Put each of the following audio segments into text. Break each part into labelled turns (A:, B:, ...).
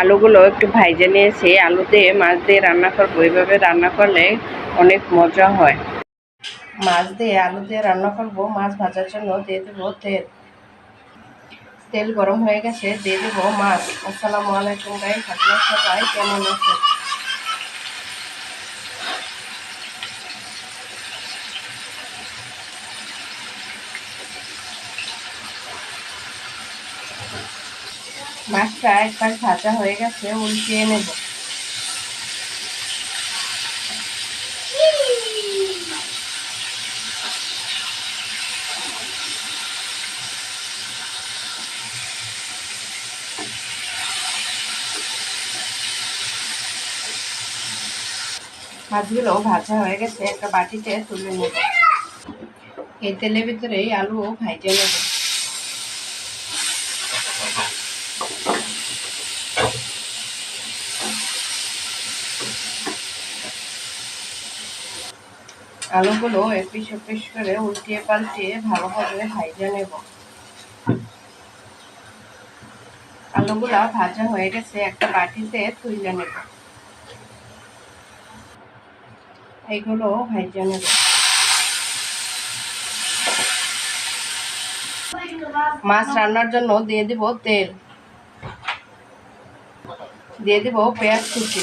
A: আলুগুলো একটু ভাইজে নিয়েছি। আলু দিয়ে মাছ দিয়ে রান্না করব। এইভাবে রান্না করলে অনেক মজা হয়। মাছ দিয়ে আলু দিয়ে রান্না করব। মাছ ভাজার জন্য দিয়ে দেবো তেল। তেল গরম হয়ে গেছে, দিয়ে দেবো মাছ। আসসালামু আলাইকুম গাই আপনার সবাই কেমন আছে মাছটা একবার ভাজা হয়ে গেছে, উল্টিয়ে নেব। মাছগুলো ভাজা হয়ে গেছে, একটা বাটিতে তুলে নেব। এই তেলের ভিতরেই আলু ভাইজে নেব। আলুগুলো এপিস ওপিস করে উল্টিয়ে পাল্টিয়ে ভালোভাবে ভাইজে নেব। আলুগুলা ভাজা হয়ে গেছে, একটা বাটিতে তুলে নেব। এইগুলো ভাইজে নেব। মাছ রান্নার জন্য দিয়ে দিব তেল। দিয়ে দিব পেঁয়াজ কুচি।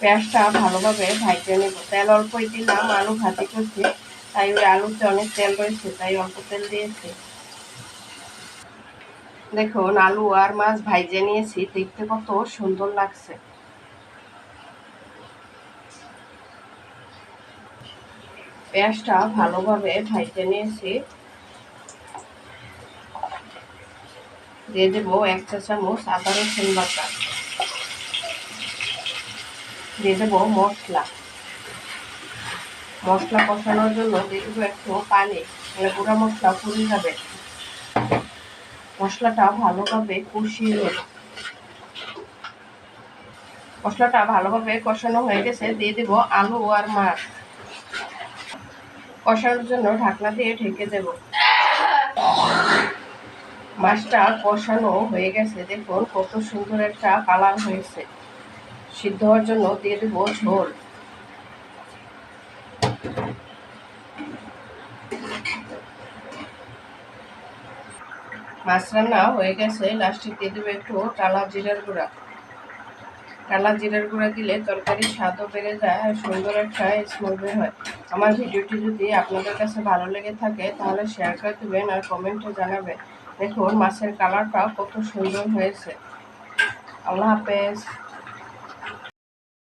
A: পেঁয়াজটা ভালোভাবে ভাইজে নেব। তেল অল্পই দিলাম, আলু ভাজি করছি। তাই ওই আলুতে অনেক তেল রয়েছে, তাই অল্প তেল দিয়েছি। দেখুন, আলু আর মাছ ভাইজে নিয়েছি, দেখতে কত সুন্দর লাগছে। পেঁয়াজটা ভালোভাবে ভাইজে নিয়েছি। দিয়ে দেবো এক চা চামচ আদা রসুন বাটা। দিয়ে দেবো মশলা। মশলা কষানোর জন্য দিয়ে দেবো একটু পানি মানে গুঁড়া মশলা পুড়ে যাবে। মশলাটা ভালোভাবে কষিয়ে নেব। মশলাটা ভালোভাবে কষানো হয়ে গেছে, দিয়ে দেবো আলু আর মাছ। কষানোর জন্য ঢাকনা দিয়ে ঢেকে দেব। মাছটা কষানো হয়ে গেছে, দেখুন কত সুন্দর একটা কালার হয়েছে। সিদ্ধ হওয়ার জন্য দিয়ে দেব ঝোল। মাছ রান্না হয়ে গেছে। লাস্টে দিয়ে দেবো একটু টালা জিরার গুঁড়া। টালা জিরার গুঁড়া দিলে তরকারির স্বাদও বেড়ে যায় আর সুন্দর একটা স্মেল বের হয়। আমার ভিডিওটি যদি আপনাদের কাছে ভালো লেগে থাকে তাহলে শেয়ার করে দেবেন আর কমেন্টে জানাবেন। দেখুন মাছের কালারটা কত সুন্দর হয়েছে। আল্লাহ হাফেজ।